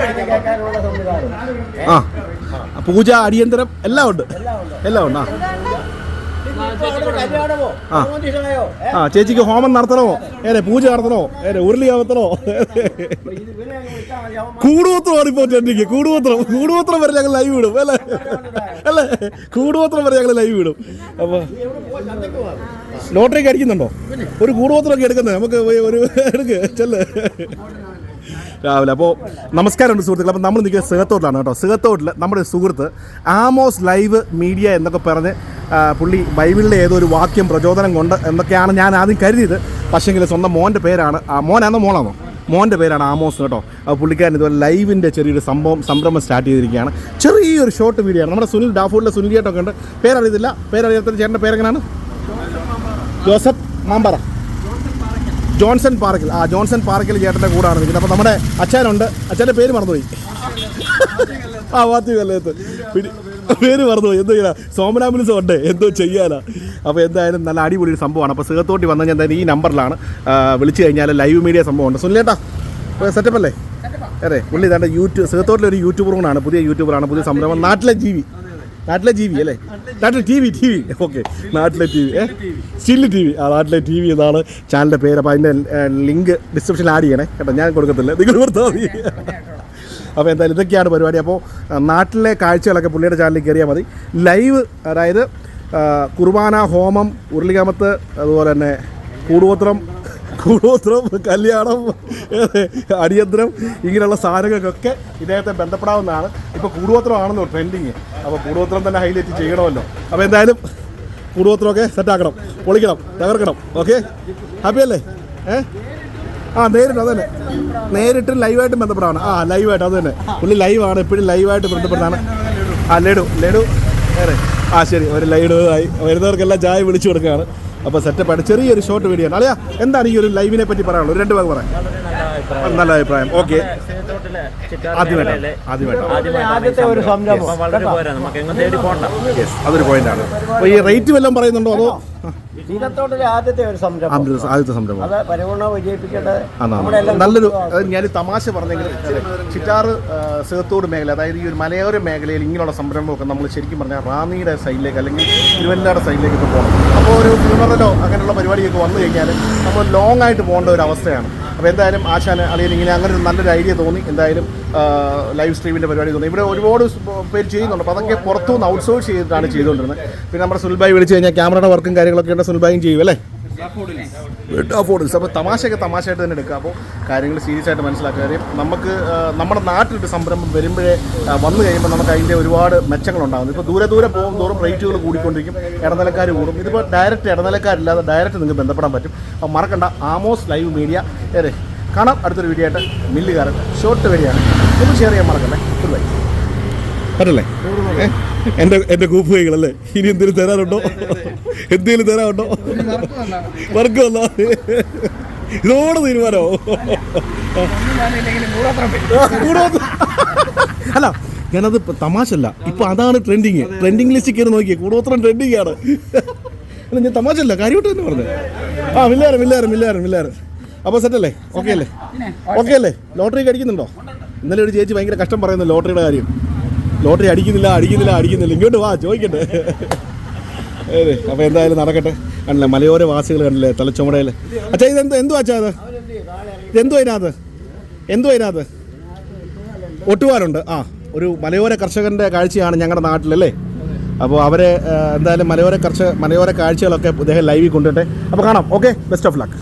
കേൾക്കാനുള്ള സംവിധാനം. ആ. പൂജ അടിയന്തരം എല്ലാം ഉണ്ട്. എല്ലാം ഉണ്ട് ആ. ആ. ചേച്ചിക്ക് ഹോമം നടത്തണമോ ഏരെ പൂജ നടത്തണോ? ഏരെ ഉരുളി ആവത്തണോ? കൂടുപത്രമാണ് ഇപ്പോൾ ചേട്ടിക്ക് കൂടുപത്രം കൂടുപത്രം വരെ ഞങ്ങൾ ലൈവ് വിടും അല്ലേ? അല്ലേ? കൂടുപത്രം വരെ ഞങ്ങൾ ലൈവ് വിടും അപ്പോൾ ലോട്ടറി ഒക്കെ അടിക്കുന്നുണ്ടോ? ഒരു കൂടുപത്രമൊക്കെ എടുക്കുന്നത് നമുക്ക് ഒരു എടുക്ക് ചെല്ല്. രാവിലെ. അപ്പോൾ നമസ്കാരമുണ്ട് സുഹൃത്തുക്കൾ അപ്പോൾ നമ്മൾ നിൽക്കുന്നത് സിഹത്തോട്ടിലാണ് കേട്ടോ. സിഹത്തോട്ടിൽ നമ്മുടെ സുഹൃത്ത് ആമോസ് ലൈവ് മീഡിയ എന്നൊക്കെ പറഞ്ഞ് പുള്ളി ബൈബിളിലെ ഏതോ ഒരു വാക്യം പ്രചോദനം കൊണ്ട് എന്നൊക്കെയാണ് ഞാൻ ആദ്യം കരുതിയത്. പക്ഷേങ്കിൽ സ്വന്തം മോന്റെ പേരാണ് മോനാണോ മോളാണോ? മോന്റെ പേരാണ് ആമോസ് കേട്ടോ. പുള്ളിക്കാരൻ ഇതുപോലെ ലൈവിന്റെ ചെറിയൊരു സംഭവം സംരംഭം സ്റ്റാർട്ട് ചെയ്തിരിക്കുകയാണ്. ചെറിയൊരു ഷോർട്ട് വീഡിയോ ആണ്. നമ്മുടെ സുനിൽ ഡാഫൂരിലെ സുനിൽ ചേട്ടൊക്കെ ഉണ്ട്. പേരറിയത്തില്ല. പേരറിയാത്ത ചേട്ടന്റെ പേരെങ്ങനെയാണ്? ജോസഫ് മാമ്പറ. ജോൺസൺ പാർക്കിൽ. ആ ജോൺസൺ പാർക്കിൽ ചേട്ടന്റെ കൂടാണ് നിൽക്കുന്നത്. അപ്പോൾ നമ്മുടെ അച്ഛനുണ്ട്. അച്ഛന്റെ പേര് മറന്നുപോയി. ആ വാത്തി കല്ലേത്ത്. പിടി പേര് മറന്നുപോയി. എന്തോ ചെയ്യാ സോമനാമ്പുലിസം ഉണ്ട് എന്തോ ചെയ്യാനാ. അപ്പോൾ എന്തായാലും നല്ല അടിപൊളി ഒരു സംഭവമാണ്. അപ്പോൾ സുഖത്തോട്ടി വന്നു കഴിഞ്ഞാൽ എന്തായാലും ഈ നമ്പറിലാണ്. വിളിച്ചു കഴിഞ്ഞാൽ ലൈവ് മീഡിയ സംഭവമുണ്ട്. സുനിലേട്ടാ സെറ്റപ്പ് അല്ലേ? അതെ പുള്ളി ഇതാണ്ട് യൂട്യൂബ് സുഖത്തോട്ടിലൊരു യൂട്യൂബർ കൂടാണ് പുതിയ യൂട്യൂബറാണ്. പുതിയ സംരംഭം. നാട്ടിലെ ജീവി. നാട്ടിലെ ടി വി അല്ലേ? നാട്ടിലെ T V T V okay നാട്ടിലെ T V still still T V ആ നാട്ടിലെ ടി വി എന്നാണ് ചാനലിന്റെ പേര്. അപ്പോൾ അതിന്റെ ലിങ്ക് ഡിസ്ക്രിപ്ഷനിൽ ആഡ് ചെയ്യണേ. കേട്ടോ ഞാൻ കൊടുക്കത്തില്ല. നിങ്ങൾ കൊടുത്താൽ മതി. അപ്പോൾ എന്തായാലും ഇതൊക്കെയാണ് പരിപാടി. അപ്പോൾ നാട്ടിലെ കാഴ്ചകളൊക്കെ പുള്ളിയുടെ ചാനലിൽ കയറിയാൽ മതി. ലൈവ് അതായത് കുർബാന ഹോമം ഉരുളികാമത്ത് അതുപോലെ തന്നെ കൂടുപത്രം കൂടോത്രം കല്യാണം അടിയന്തരം ഇങ്ങനെയുള്ള സാധനങ്ങൾക്കൊക്കെ ഇദ്ദേഹത്തെ ബന്ധപ്പെടാവുന്നതാണ്. ഇപ്പോൾ കൂടുപത്രമാണെന്നോ ട്രെൻഡിങ് അപ്പോൾ കൂടോത്രം തന്നെ ഹൈലൈറ്റ് ചെയ്യണമല്ലോ. അപ്പോൾ എന്തായാലും കൂടുപത്രമൊക്കെ സെറ്റാക്കണം പൊളിക്കണം തകർക്കണം ഓക്കെ ഹാപ്പി അല്ലേ? ഏ? ആ നേരിട്ട് അത് തന്നെ നേരിട്ട് ലൈവായിട്ട് ബന്ധപ്പെടാണ് ആ ലൈവായിട്ട് അത് തന്നെ. പുള്ളി ലൈവാണ് എപ്പോഴും ലൈവായിട്ട് ബന്ധപ്പെടുന്നതാണ്. ആ ലഡു ലഡു വേറെ ആ ശരി ഒരു ലൈവ് ആയി. വരുന്നവർക്കെല്ലാം ചായ വിളിച്ചു കൊടുക്കുകയാണ്. അപ്പോൾ സെറ്റപ്പ് സെറ്റപ്പായിട്ട് ചെറിയൊരു ഷോർട്ട് വീഡിയോ ആണ്. അല്ലയാ എന്താണ് ഈ ഒരു ലൈവിനെ പറ്റി പറയാനുള്ളൂ ഒരു രണ്ട് ഭാഗം പറയാം. നല്ല അഭിപ്രായം. ഓക്കെ അതൊരു പോയിന്റാണ് അപ്പോൾ ഈ റേറ്റ് വല്ലതും പറയുന്നുണ്ടോ? അതോ തീരത്തോട്ടിലെ ആദ്യത്തെ ഒരു സംരംഭം. ആദ്യത്തെ സംരംഭം. അത് പരിപൂർണ. നല്ലൊരു ഞാൻ തമാശ പറഞ്ഞെങ്കിൽ ചിറ്റാറ് സിഹത്തോട് മേഖല അതായത് ഈ ഒരു മലയോര മേഖലയിൽ ഇങ്ങനെയുള്ള സംരംഭമൊക്കെ നമ്മൾ ശരിക്കും പറഞ്ഞാൽ റാന്നിയുടെ സൈഡിലേക്ക് അല്ലെങ്കിൽ തിരുവല്ലാട് സൈഡിലേക്ക് ഇപ്പോൾ പോകണം. അപ്പോൾ ഒരു ഫ്യൂണറലോ അങ്ങനെയുള്ള പരിപാടിയൊക്കെ വന്നു കഴിഞ്ഞാൽ നമ്മൾ ലോങ് ആയിട്ട് പോകേണ്ട ഒരു അവസ്ഥയാണ്. അപ്പോൾ എന്തായാലും ആശാന് അല്ലെങ്കിൽ ഇങ്ങനെ അങ്ങനെ ഒരു നല്ലൊരു ഐഡിയ തോന്നി. എന്തായാലും ലൈവ് സ്ട്രീമിന്റെ പരിപാടി തോന്നി ഇവിടെ ഒരുപാട് പേര് ചെയ്യുന്നുണ്ട്. അപ്പോൾ അതൊക്കെ പുറത്തുനിന്ന് ഔട്ട്സോഴ്സ് ചെയ്തിട്ടാണ് ചെയ്തുകൊണ്ടിരുന്നത്. പിന്നെ നമ്മുടെ സുൽബായി വിളിച്ച് കഴിഞ്ഞാൽ ക്യാമറയുടെ വർക്കും കാര്യങ്ങളൊക്കെ ഉണ്ട്. സുൽബായും ചെയ്യും അല്ലേ? അഫോർഡൻസ് അപ്പോൾ തമാശയൊക്കെ തമാശയായിട്ട് തന്നെ എടുക്കുക അപ്പോൾ കാര്യങ്ങൾ സീരിയസ് ആയിട്ട് മനസ്സിലാക്കുക. കാര്യം നമുക്ക് നമ്മുടെ നാട്ടിലൊരു സംരംഭം വരുമ്പോഴേ വന്നു കഴിയുമ്പോൾ നമുക്ക് അതിന്റെ ഒരുപാട് മെച്ചങ്ങളുണ്ടാകുന്നു. ഇപ്പോൾ ദൂരെ ദൂരെ പോകും തോറും റേറ്റുകൾ കൂടിക്കൊണ്ടിരിക്കും. ഇടനിലക്കാർ കൂടും. ഇതിപ്പോൾ ഡയറക്റ്റ് ഇടനിലക്കാരില്ലാതെ ഡയറക്റ്റ് നിങ്ങൾക്ക് ബന്ധപ്പെടാൻ പറ്റും. അപ്പോൾ മറക്കണ്ട. Amos live media. ഏറെ. കാണാം. അടുത്തൊരു വീഡിയോ ആയിട്ട് മില്ലുകാരൻ ഷോർട്ട് വഴിയാണ് ഒന്ന് ഷെയർ ചെയ്യാൻ മറക്കല്ലേ? ഗുഡ് പറ്റല്ലേ എന്റെ എന്റെ കൂപ്പുകൈകളല്ലേ ഇനി എന്തെങ്കിലും തരാനുണ്ടോ എന്തെങ്കിലും തരാനുണ്ടോ വർക്ക് വന്നാ ഇതോടെ തീരുമാനമോ കൂടോത്രം. അല്ല ഞാനത് തമാശല്ല ഇപ്പൊ അതാണ് ട്രെൻഡിങ് ട്രെൻഡിങ് ലിസ്റ്റ് കയറി നോക്കിയേ. കൂടോത്രം ട്രെൻഡിങ് ആണ്. അല്ല ഞാൻ തമാശല്ല കാര്യമായിട്ട് തന്നെ പറഞ്ഞത് ആ മില്ലാരം മില്ലാരം മില്ലാരം മില്ലാറ് അപ്പോൾ സെറ്റല്ലേ ഓക്കെ അല്ലേ? ഓക്കെ അല്ലേ? ലോട്ടറി അടിക്കുന്നുണ്ടോ? ഇന്നലെ ഒരു ചേച്ചി ഭയങ്കര കഷ്ടം പറയുന്നു ലോട്ടറിയുടെ കാര്യം. ലോട്ടറി അടിക്കുന്നില്ല അടിക്കുന്നില്ല അടിക്കുന്നില്ല. ഇങ്ങോട്ട് വാ ചോദിക്കട്ടെ. അതെ അപ്പോൾ എന്തായാലും നടക്കട്ടെ. കണ്ടില്ലേ മലയോര വാസികൾ കണ്ടില്ലേ തലച്ചുമടയിൽ അച്ഛാ ഇത് എന്ത് എന്തോ അച്ഛാ അത് ഇതെന്തോ അതിനകത്ത് എന്തോ അതിനകത്ത് ഒട്ടുവാനുണ്ട് ആ ഒരു മലയോര കർഷകന്റെ കാഴ്ചയാണ് ഞങ്ങളുടെ നാട്ടിലല്ലേ അപ്പോൾ അവരെ എന്തായാലും മലയോര കർഷക മലയോര കാഴ്ചകളൊക്കെ ഇദ്ദേഹം ലൈവിൽ കൊണ്ടുവരട്ടെ. അപ്പോൾ കാണാം. Okay best of luck